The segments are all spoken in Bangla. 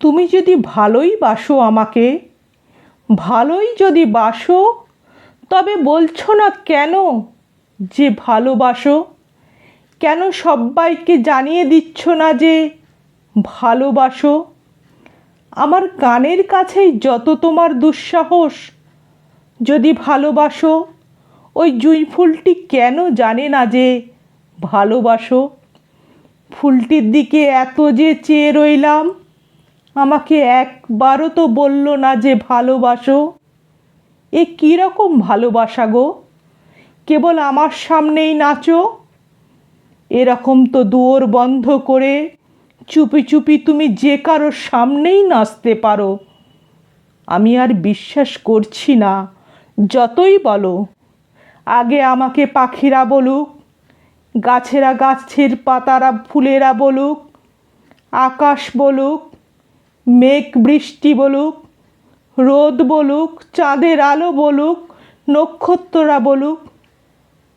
তুমি যদি ভালোই বাসো আমাকে, ভালোই যদি বাসো, তবে বলছো না কেন যে ভালোবাসো? কেন সব্বাইকে জানিয়ে দিচ্ছ না যে ভালোবাসো? আমার কানের কাছেই যত তোমার দুঃসাহস, যদি ভালোবাসো, ওই জুঁই ফুলটি কেন জানে না যে ভালোবাসো? ফুলটির দিকে এত যে চেয়ে রইলাম আমাকে একবারও তো বলল না যে ভালোবাসো। এ কীরকম ভালোবাসা গো? কেবল আমার সামনেই নাচো। এরকম তো দুয়োর বন্ধ করে চুপি চুপি তুমি যে কারোর সামনেই নাচতে পারো। আমি আর বিশ্বাস করছি না, যতই বলো। আগে আমাকে পাখিরা বলুক, গাছেরা গাছের পাতারা ফুলেরা বলুক, আকাশ বলুক মেঘ বৃষ্টি বলুক, রোদ বলুক, চাঁদের আলো বলুক, নক্ষত্ররা বলুক,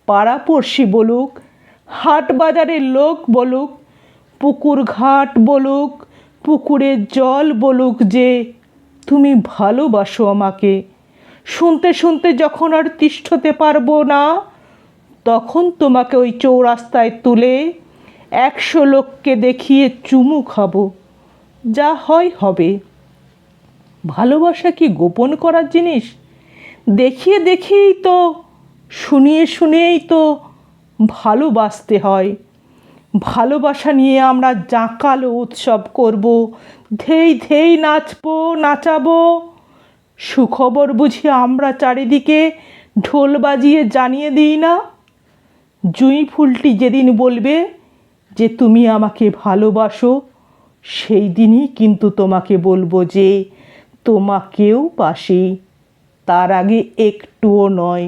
পাড়াপড়শি বলুক, হাট বাজারের লোক বলুক, পুকুর ঘাট বলুক, পুকুরের জল বলুক যে, তুমি ভালোবাসো আমাকে। শুনতে শুনতে যখন আর তিষ্ঠতে পারব না, তখন তোমাকে ওই চৌরাস্তায় তুলে একশো লোককে দেখিয়ে চুমু খাব। যা হয় হবে। ভালোবাসা কি গোপন করার জিনিস? দেখিয়ে দেখিয়েই তো, শুনিয়ে শুনেই তো ভালোবাসতে হয়। ভালোবাসা নিয়ে আমরা জাঁকালো উৎসব করব, ধেই ধেই নাচবো, নাচাবো। সুখবর বুঝি আমরা চারিদিকে ঢোল বাজিয়ে জানিয়ে দিই না? জুঁই ফুলটি যেদিন বলবে যে, তুমি আমাকে ভালোবাসো। সেই দিনই কিন্তু তোমাকে বলব যে তোমাকেও বাসি তার আগে একটুও নয়।